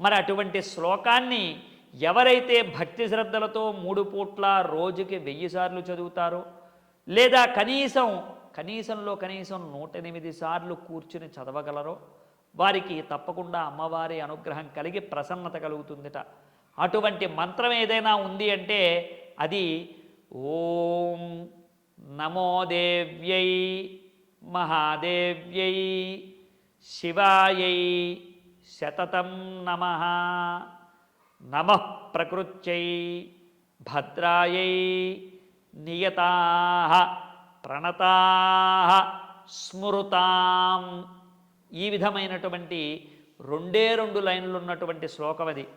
మరి అటువంటి శ్లోకాన్ని ఎవరైతే భక్తి శ్రద్ధలతో మూడు పూట్ల రోజుకి వెయ్యి సార్లు చదువుతారో లేదా కనీసం కనీసంలో కనీసం నూట ఎనిమిది సార్లు కూర్చుని చదవగలరో వారికి తప్పకుండా అమ్మవారి అనుగ్రహం కలిగి ప్రసన్నత కలుగుతుందిట. అటువంటి మంత్రం ఏదైనా ఉంది అంటే అది ఓం నమో దేవ్యై మహాదేవ్యై శివాయై శతతం నమ. నమ ప్రకృత్యై భద్రాయై నియతా. ప్రణతా స్మృతాం. ఈ విధమైనటువంటి రెండే రెండు లైన్లు ఉన్నటువంటి శ్లోకం అది.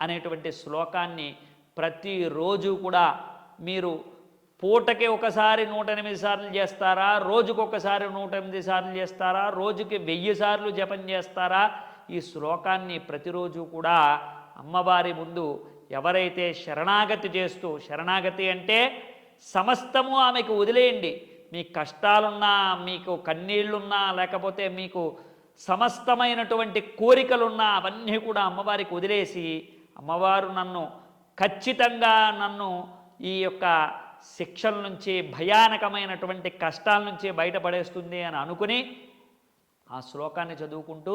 అనేటువంటి శ్లోకాన్ని ప్రతిరోజు కూడా మీరు పూటకి ఒకసారి నూట ఎనిమిది సార్లు చేస్తారా? రోజుకొకసారి నూట ఎనిమిది సార్లు చేస్తారా? రోజుకి వెయ్యి సార్లు జపం చేస్తారా? ఈ శ్లోకాన్ని ప్రతిరోజు కూడా అమ్మవారి ముందు ఎవరైతే శరణాగతి చేస్తూ శరణాగతి అంటే సమస్తము ఆమెకు వదిలేయండి. మీ కష్టాలున్నా మీకు కన్నీళ్ళున్నా లేకపోతే మీకు సమస్తమైనటువంటి కోరికలున్నా అవన్నీ కూడా అమ్మవారికి వదిలేసి అమ్మవారు నన్ను ఖచ్చితంగా నన్ను ఈ యొక్క శిక్షల నుంచి భయానకమైనటువంటి కష్టాల నుంచి బయటపడేస్తుంది అని అనుకుని ఆ శ్లోకాన్ని చదువుకుంటూ